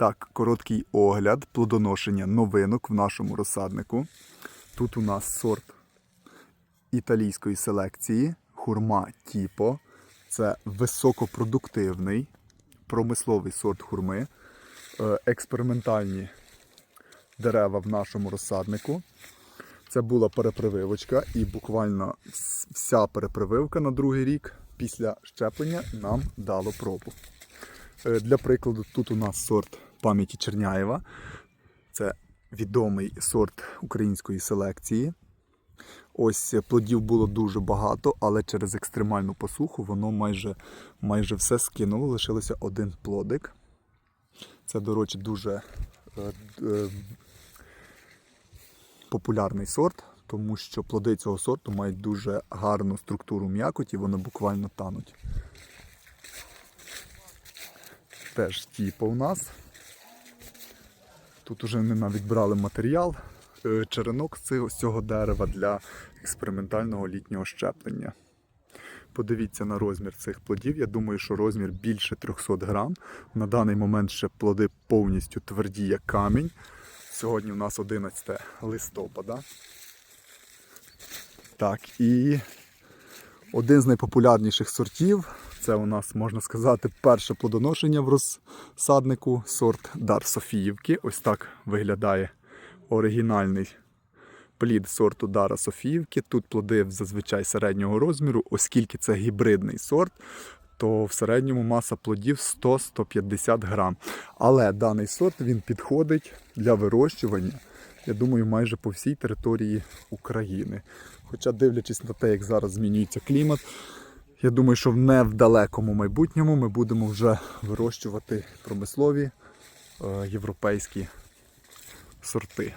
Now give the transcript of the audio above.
Так, короткий огляд плодоношення новинок в нашому розсаднику. Тут у нас сорт італійської селекції хурма Тіпо. Це високопродуктивний промисловий сорт хурми. Е, Експериментальні дерева в нашому розсаднику. Це була перепрививочка, і буквально вся перепрививка на другий рік після щеплення нам дало пробу. Е, Для прикладу, тут у нас сорт пам'яті Черняєва. Це відомий сорт української селекції. Ось плодів було дуже багато, але через екстремальну посуху воно майже, майже все скинуло. Лишилося один плодик. Це, до речі, дуже е, е, популярний сорт, тому що плоди цього сорту мають дуже гарну структуру м'якоті, вони буквально тануть. Теж тіпо у нас. Тут уже вони навіть брали матеріал, е, черенок з цього дерева для експериментального літнього щеплення. Подивіться на розмір цих плодів. Я думаю, що розмір більше 300 грам. На даний момент ще плоди повністю тверді, як камінь. Сьогодні у нас 11 листопада. Так, і один з найпопулярніших сортів це у нас, можна сказати, перше плодоношення в розсаднику сорт Дар Софіївки. Ось так виглядає оригінальний плід сорту Дара Софіївки. Тут плоди зазвичай середнього розміру, оскільки це гібридний сорт, то в середньому маса плодів 100-150 грам. Але даний сорт він підходить для вирощування, я думаю, майже по всій території України. Хоча, дивлячись на те, як зараз змінюється клімат, я думаю, що в невдалекому майбутньому ми будемо вже вирощувати промислові е, європейські сорти.